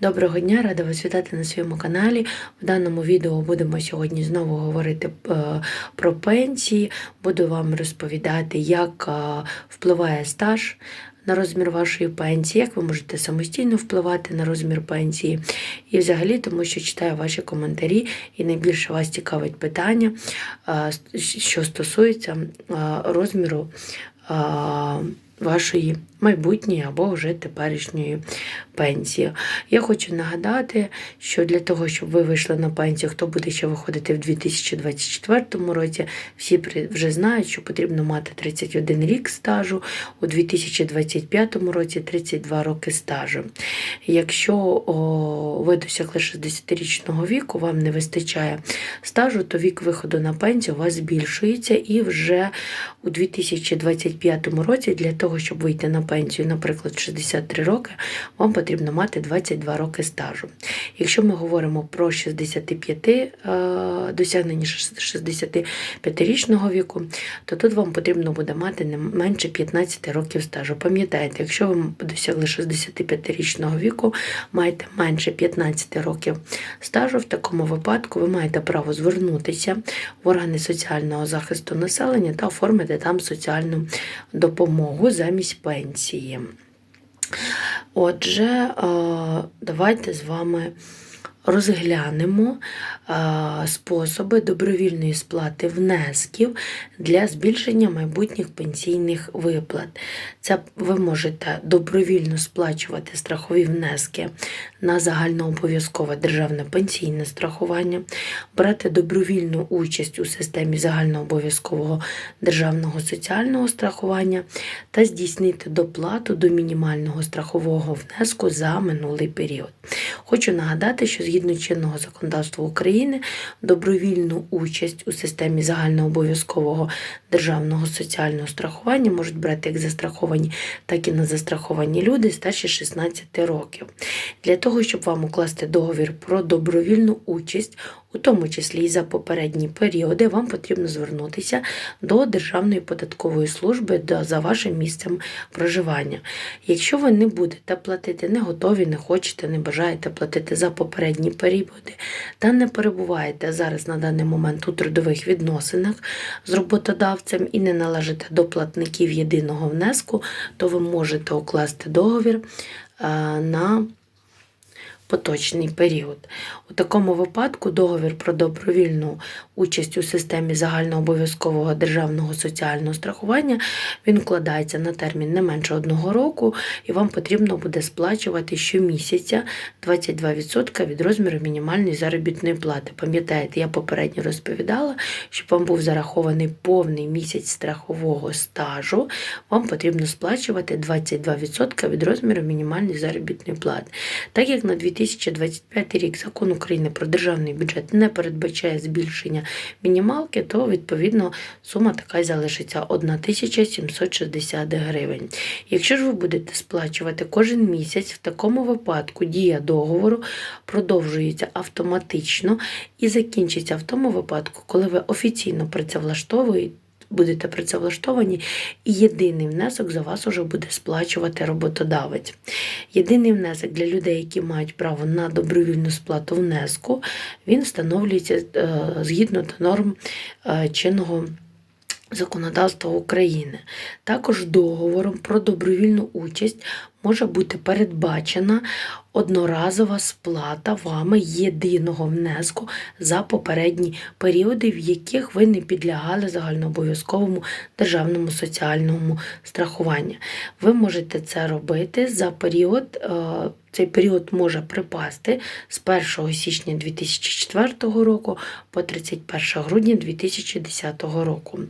Доброго дня, рада вас вітати на своєму каналі. В даному відео будемо сьогодні знову говорити е, про пенсії. Буду вам розповідати, як е, впливає стаж на розмір вашої пенсії, як ви можете самостійно впливати на розмір пенсії. І взагалі, тому що читаю ваші коментарі, і найбільше вас цікавить питання, е, що стосується розміру. Вашої майбутньої або вже теперішньої пенсії. Я хочу нагадати, що для того, щоб ви вийшли на пенсію, хто буде ще виходити в 2024 році, всі вже знають, що потрібно мати 31 рік стажу, у 2025 році 32 роки стажу. Якщо ви досягли 60-річного віку, вам не вистачає стажу, то вік виходу на пенсію у вас збільшується і вже у 2025 році для того, щоб вийти на наприклад, 63 роки, вам потрібно мати 22 роки стажу. Якщо ми говоримо про 65, е, досягнення 65-річного віку, то тут вам потрібно буде мати не менше 15 років стажу. Пам'ятайте, якщо ви досягли 65-річного віку, маєте менше 15 років стажу, в такому випадку ви маєте право звернутися в органи соціального захисту населення та оформити там соціальну допомогу замість пенсії. Отже, е, давайте з вами розглянемо е, способи добровільної сплати внесків для збільшення майбутніх пенсійних виплат. Це ви можете добровільно сплачувати страхові внески на загальнообов'язкове державне пенсійне страхування, брати добровільну участь у системі загальнообов'язкового державного соціального страхування та здійснити доплату до мінімального страхового внеску за минулий період. Хочу нагадати, що згідно чинного законодавства України добровільну участь у системі загальнообов'язкового державного соціального страхування можуть брати як застраховані, так і незастраховані люди старші 16 років. Для того, щоб вам укласти договір про добровільну участь, у тому числі і за попередні періоди, вам потрібно звернутися до Державної податкової служби за вашим місцем проживання. Якщо ви не будете платити, не готові, не хочете, не бажаєте платити за попередні періоди та не перебуваєте зараз на даний момент у трудових відносинах з роботодавцем і не належите до платників єдиного внеску, то ви можете укласти договір е, на поточний період. У такому випадку договір про добровільну участь у системі загальнообов'язкового державного соціального страхування він вкладається на термін не менше одного року, і вам потрібно буде сплачувати щомісяця 22% від розміру мінімальної заробітної плати. Пам'ятаєте, я попередньо розповідала, щоб вам був зарахований повний місяць страхового стажу, вам потрібно сплачувати 22% від розміру мінімальної заробітної плати. Так як на 2025 рік закон України про державний бюджет не передбачає збільшення мінімалки, то відповідно сума така й залишиться 1760 гривень. Якщо ж ви будете сплачувати кожен місяць, в такому випадку дія договору продовжується автоматично і закінчиться в тому випадку, коли ви офіційно працевлаштовуєте. Будете працевлаштовані, і єдиний внесок за вас уже буде сплачувати роботодавець. Єдиний внесок для людей, які мають право на добровільну сплату внеску, він встановлюється е, згідно до норм е, чинного законодавства України. Також договором про добровільну участь може бути передбачена одноразова сплата вами єдиного внеску за попередні періоди, в яких ви не підлягали загальнообов'язковому державному соціальному страхуванню. Ви можете це робити за період. е, Цей період може припасти з 1 січня 2004 року по 31 грудня 2010 року.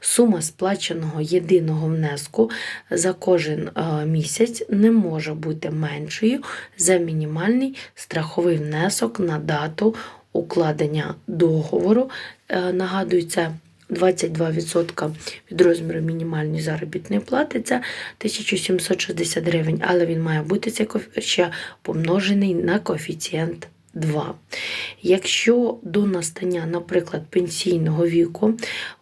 Сума сплаченого єдиного внеску за кожен е, місяць не може бути меншою за мінімальний страховий внесок на дату укладення договору. Е, Нагадую, це 22% від розміру мінімальної заробітної плати це 1760 гривень, але він має бути ще помножений на коефіцієнт 2. Якщо до настання, наприклад, пенсійного віку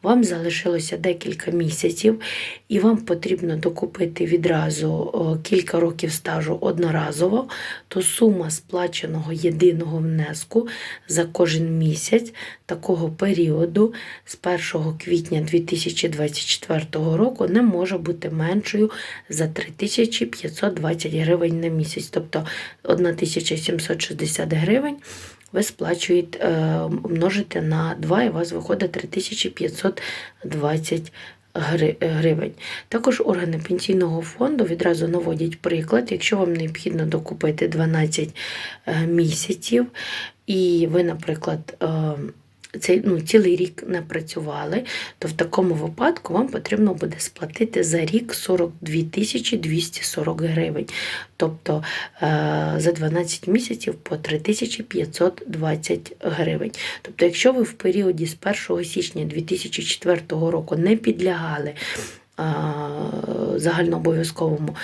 вам залишилося декілька місяців, і вам потрібно докупити відразу кілька років стажу одноразово, то сума сплаченого єдиного внеску за кожен місяць такого періоду з 1 квітня 2024 року не може бути меншою за 3520 гривень на місяць, тобто 1760 гривень ви сплачуєте, е, множите на 2 і у вас виходить 3520 гри- гривень. Також органи пенсійного фонду відразу наводять приклад, якщо вам необхідно докупити 12 е, місяців, і ви, наприклад, е, цей, ну, цілий рік не працювали, то в такому випадку вам потрібно буде сплатити за рік 42 тисячі 240 гривень. Тобто е, за 12 місяців по 3520 гривень. Тобто, якщо ви в періоді з 1 січня 2004 року не підлягали загальнообов'язковому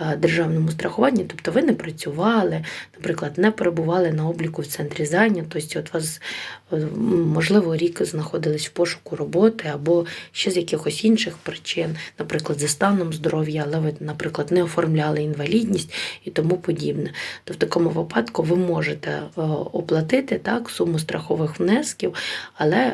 е, державному страхуванню, тобто ви не працювали, наприклад, не перебували на обліку в центрі зайнятості, от вас, е, можливо, рік знаходились в пошуку роботи або ще з якихось інших причин, наприклад, за станом здоров'я, але ви, наприклад, не оформляли інвалідність і тому подібне. То в такому випадку ви можете е, оплатити так, суму страхових внесків, але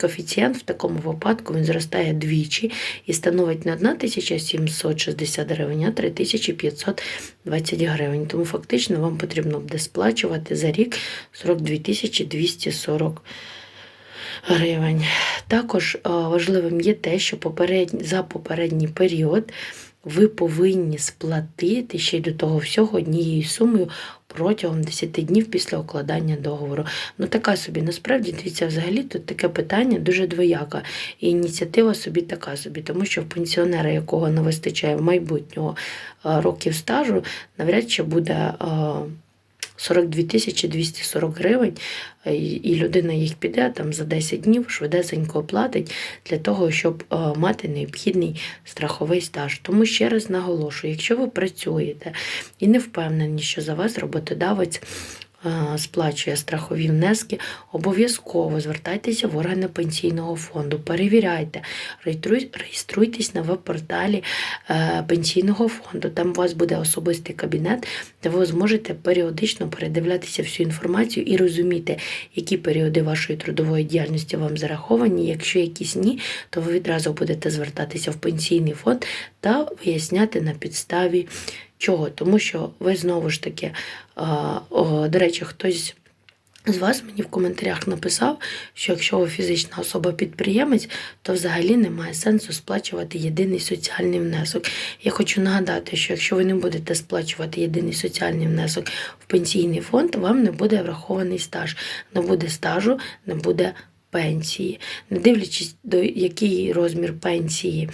коефіцієнт в такому випадку він зростає двічі і становить не 1760 гривень, а 3520 гривень. Тому фактично вам потрібно буде сплачувати за рік 42 240 гривень. Також е, важливим є те, що попередній, за попередній період ви повинні сплатити ще й до того всього однією сумою протягом 10 днів після укладання договору. Ну така собі, насправді, дивіться, взагалі тут таке питання дуже двояке. І ініціатива собі така собі, тому що в пенсіонера, якого не вистачає в майбутнього е, років стажу, навряд чи буде. Е, 42 тисячі 240 гривень, е, і- людина їх піде там за 10 днів, швидесенько оплатить для того, щоб е, мати необхідний страховий стаж. Тому ще раз наголошую, якщо ви працюєте і не впевнені, що за вас роботодавець сплачує страхові внески, обов'язково звертайтеся в органи пенсійного фонду, перевіряйте, реєструйтесь на веб-порталі е, пенсійного фонду. Там у вас буде особистий кабінет, де ви зможете періодично передивлятися всю інформацію і розуміти, які періоди вашої трудової діяльності вам зараховані. Якщо якісь ні, то ви відразу будете звертатися в пенсійний фонд та виясняти на підставі чого. Тому що ви знову ж таки, до речі, хтось. З вас мені в коментарях написав, що якщо ви фізична особа-підприємець, то взагалі немає сенсу сплачувати єдиний соціальний внесок. Я хочу нагадати, що якщо ви не будете сплачувати єдиний соціальний внесок в пенсійний фонд, вам не буде врахований стаж. Не буде стажу, не буде пенсії. Не дивлячись, до який розмір пенсії.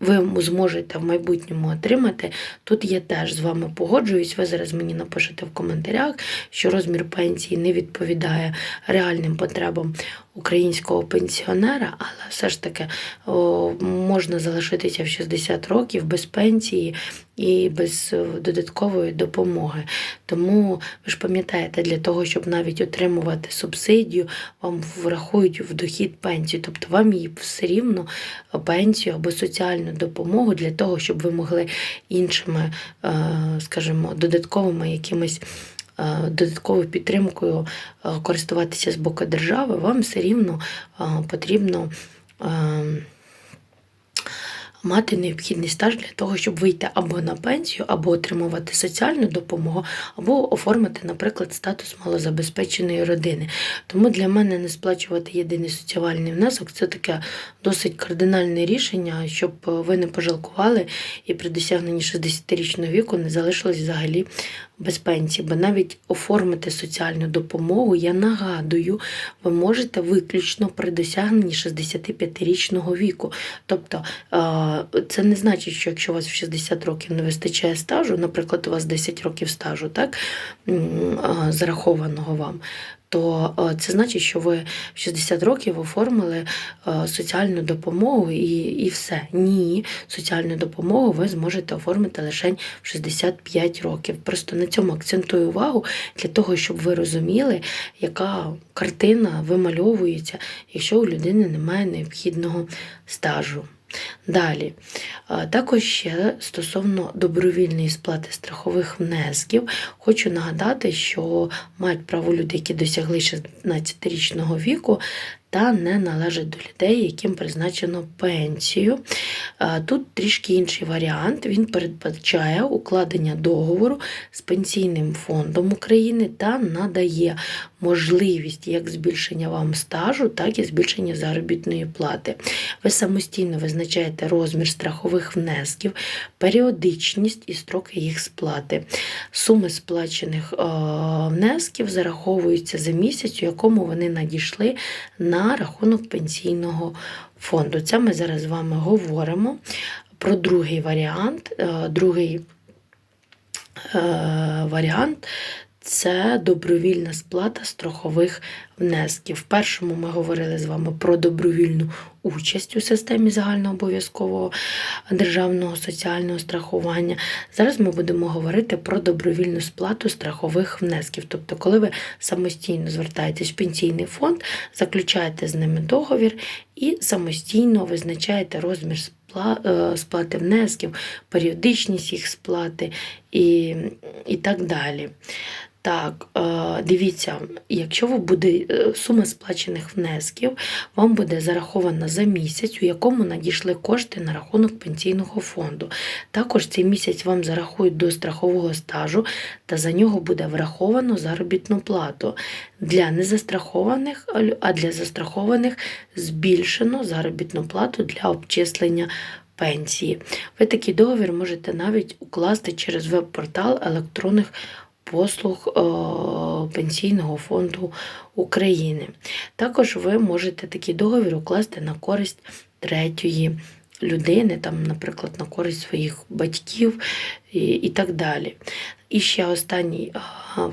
Ви зможете в майбутньому отримати. Тут я теж з вами погоджуюсь. Ви зараз мені напишете в коментарях, що розмір пенсії не відповідає реальним потребам українського пенсіонера, але все ж таки о, можна залишитися в 60 років без пенсії і без е, додаткової допомоги. Тому ви ж пам'ятаєте, для того, щоб навіть отримувати субсидію, вам врахують в дохід пенсію, тобто вам її все рівно пенсію або соціальну допомогу для того, щоб ви могли іншими, е, скажімо, додатковими якимись. Е, Додатковою підтримкою е, користуватися з боку держави, вам все рівно е, потрібно мати необхідний стаж для того, щоб вийти або на пенсію, або отримувати соціальну допомогу, або оформити, наприклад, статус малозабезпеченої родини. Тому для мене не сплачувати єдиний соціальний внесок це таке досить кардинальне рішення, щоб ви не пожалкували і при досягненні 60-річного віку не залишились взагалі без пенсії, бо навіть оформити соціальну допомогу, я нагадую, ви можете виключно при досягненні 65-річного віку. Тобто е, це не значить, що якщо у вас в 60 років не вистачає стажу, наприклад, у вас 10 років стажу, так зарахованого вам, то це значить, що ви в 60 років оформили соціальну допомогу і, і все. Ні, соціальну допомогу ви зможете оформити лише в 65 років. Просто на цьому акцентую увагу для того, щоб ви розуміли, яка картина вимальовується, якщо у людини немає необхідного стажу. Далі, також ще стосовно добровільної сплати страхових внесків, хочу нагадати, що мають право люди, які досягли 16-річного віку та не належать до людей, яким призначено пенсію. Тут трішки інший варіант. Він передбачає укладення договору з пенсійним фондом України та надає можливість як збільшення вам стажу, так і збільшення заробітної плати. Ви самостійно визначаєте розмір страхових внесків, періодичність і строки їх сплати. Суми сплачених е, внесків зараховуються за місяць, у якому вони надійшли на рахунок пенсійного фонду. Це ми зараз з вами говоримо про другий варіант. Е, Другий е, варіант це добровільна сплата страхових внесків. В першому ми говорили з вами про добровільну участь у системі загальнообов'язкового державного соціального страхування. Зараз ми будемо говорити про добровільну сплату страхових внесків. Тобто, коли ви самостійно звертаєтесь в пенсійний фонд, заключаєте з ними договір і самостійно визначаєте розмір спла- е, сплати внесків, періодичність їх сплати і, і так далі. Так, е, дивіться, якщо ви буде е, сума сплачених внесків, вам буде зарахована за місяць, у якому надійшли кошти на рахунок пенсійного фонду. Також цей місяць вам зарахують до страхового стажу, та за нього буде враховано заробітну плату. Для незастрахованих, а для застрахованих збільшено заробітну плату для обчислення пенсії. Ви такий договір можете навіть укласти через веб-портал електронних послуг е, Пенсійного фонду України. Також ви можете такий договір укласти на користь третьої людини, там, наприклад, на користь своїх батьків і, і так далі. І ще останній е,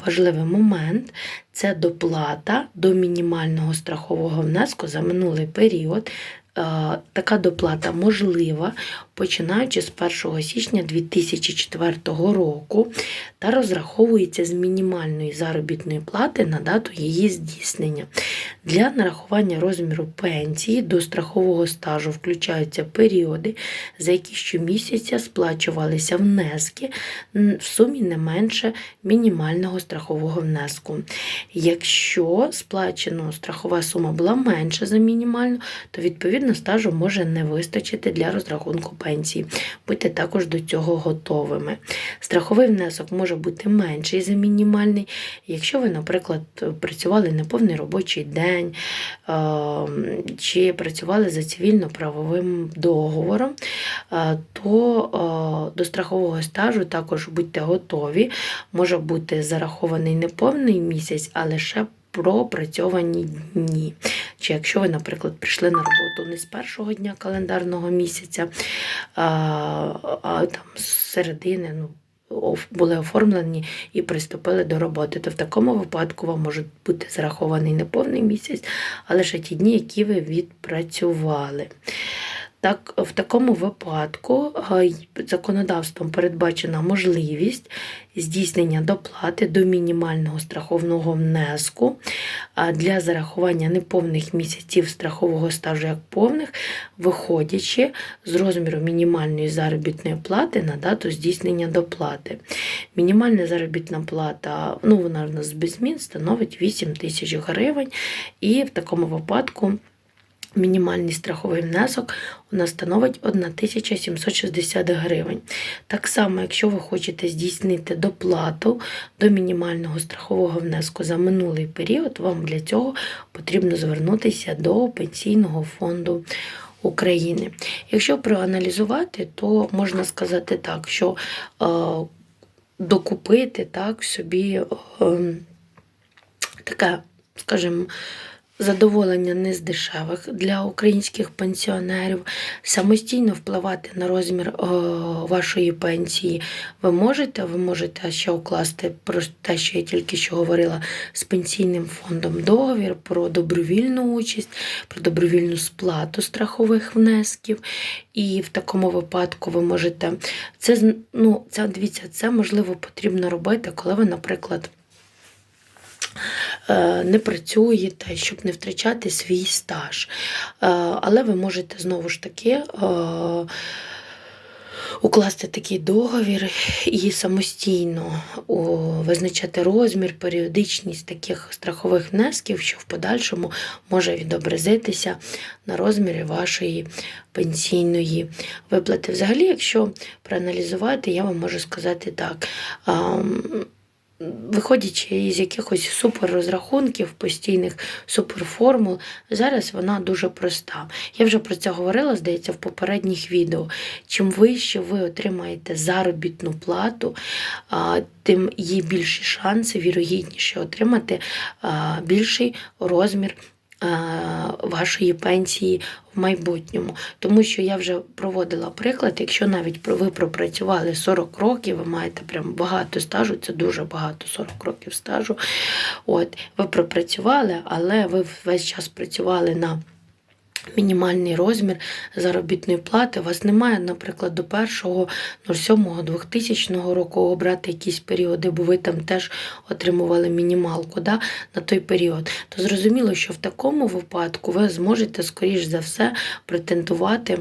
важливий момент це доплата до мінімального страхового внеску за минулий період. Е, Така доплата можлива, починаючи з 1 січня 2004 року та розраховується з мінімальної заробітної плати на дату її здійснення. Для нарахування розміру пенсії до страхового стажу включаються періоди, за які щомісяця сплачувалися внески в сумі не менше мінімального страхового внеску. Якщо сплачена страхова сума була менша за мінімальну, то відповідно стажу може не вистачити для розрахунку пенсії. Будьте також до цього готовими. Страховий внесок може бути менший за мінімальний, якщо ви, наприклад, працювали неповний робочий день е, чи працювали за цивільно-правовим договором, е, то е, до страхового стажу також будьте готові. Може бути зарахований не повний місяць, а лише пропрацьовані дні. Чи якщо ви, наприклад, прийшли на роботу не з першого дня календарного місяця, а, там з середини, ну. Були оформлені і приступили до роботи, то в такому випадку вам може бути зарахований не повний місяць, а лише ті дні, які ви відпрацювали. Так, в такому випадку законодавством передбачена можливість здійснення доплати до мінімального страховного внеску для зарахування неповних місяців страхового стажу як повних, виходячи з розміру мінімальної заробітної плати на дату здійснення доплати. Мінімальна заробітна плата, ну вона в нас без змін, становить 8 тисяч гривень, і в такому випадку. Мінімальний страховий внесок у нас становить 1760 гривень. Так само, якщо ви хочете здійснити доплату до мінімального страхового внеску за минулий період, вам для цього потрібно звернутися до Пенсійного фонду України. Якщо проаналізувати, то можна сказати так, що е, докупити так, собі е, таке, скажімо, Задоволення не з дешевих для українських пенсіонерів. Самостійно впливати на розмір вашої пенсії ви можете. Ви можете ще укласти про те, що я тільки що говорила з пенсійним фондом договір про добровільну участь, про добровільну сплату страхових внесків. І в такому випадку ви можете це ну, це дивіться, це можливо потрібно робити, коли ви, наприклад не працюєте, щоб не втрачати свій стаж. Е, Але ви можете знову ж таки е, укласти такий договір і самостійно визначати розмір, періодичність таких страхових внесків, що в подальшому може відобразитися на розмірі вашої пенсійної виплати. Взагалі, якщо проаналізувати, я вам можу сказати так. Виходячи із якихось суперрозрахунків, постійних суперформул, зараз вона дуже проста. Я вже про це говорила, здається, в попередніх відео. Чим вище ви отримаєте заробітну плату, тим є більші шанси, вірогідніше отримати більший розмір вашої пенсії в майбутньому. Тому що я вже проводила приклад, якщо навіть ви пропрацювали 40 років, ви маєте прям багато стажу, це дуже багато 40 років стажу. От, ви пропрацювали, але ви весь час працювали на мінімальний розмір заробітної плати. Вас немає, наприклад, до 1.07.2000 року обрати якісь періоди, бо ви там теж отримували мінімалку да, на той період. То зрозуміло, що в такому випадку ви зможете, скоріш за все, претендувати.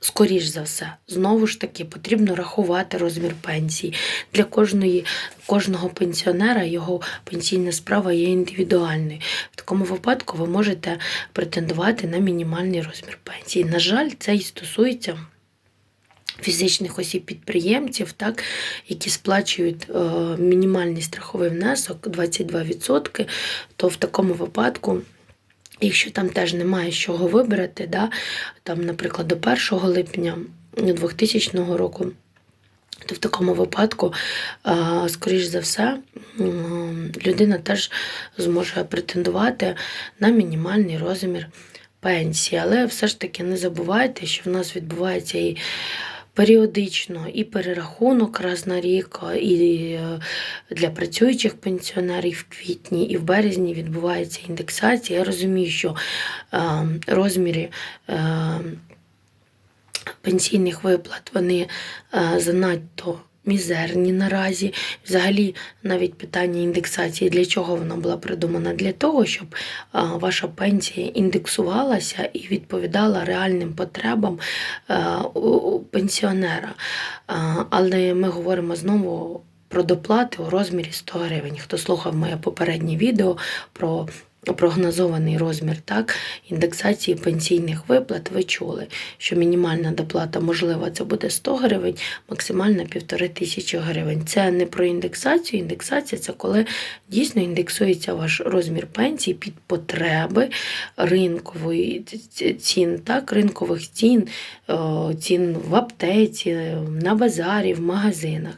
Скоріш за все, знову ж таки, потрібно рахувати розмір пенсії. Для кожної, кожного пенсіонера його пенсійна справа є індивідуальною. В такому випадку ви можете претендувати на мінімальний розмір пенсії. На жаль, це і стосується фізичних осіб підприємців, так, які сплачують е, мінімальний страховий внесок 22%, то в такому випадку. Якщо там теж немає чого вибрати, да, там, наприклад, до 1 липня 2000 року, то в такому випадку, скоріш за все, людина теж зможе претендувати на мінімальний розмір пенсії. Але все ж таки не забувайте, що в нас відбувається і періодично і перерахунок раз на рік, і е, для працюючих пенсіонерів в квітні і в березні відбувається індексація. Я розумію, що е, розміри. Е, пенсійних виплат вони занадто мізерні наразі. Взагалі, навіть питання індексації, для чого вона була придумана? Для того, щоб ваша пенсія індексувалася і відповідала реальним потребам у- пенсіонера. Але ми говоримо знову. Про доплати у розмірі 100 гривень. Хто слухав моє попереднє відео про прогнозований розмір так, індексації пенсійних виплат, ви чули, що мінімальна доплата можлива це буде 100 гривень, максимальна півтори тисячі гривень. Це не про індексацію. Індексація це коли дійсно індексується ваш розмір пенсії під потреби ринкової цін, так, ринкових цін, цін в аптеці, на базарі, в магазинах.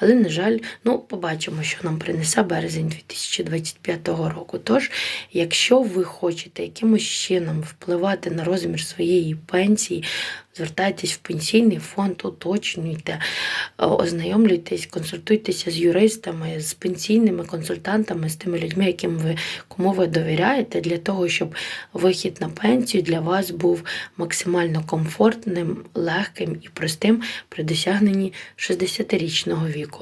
Але, на жаль, ну, побачимо, що нам принесе березень 2025 року. Тож, якщо ви хочете якимось чином впливати на розмір своєї пенсії, звертайтесь в пенсійний фонд, уточнюйте, е, ознайомлюйтесь, консультуйтеся з юристами, з пенсійними консультантами, з тими людьми, яким ви кому ви довіряєте, для того, щоб вихід на пенсію для вас був максимально комфортним, легким і простим при досягненні 60-річного віку.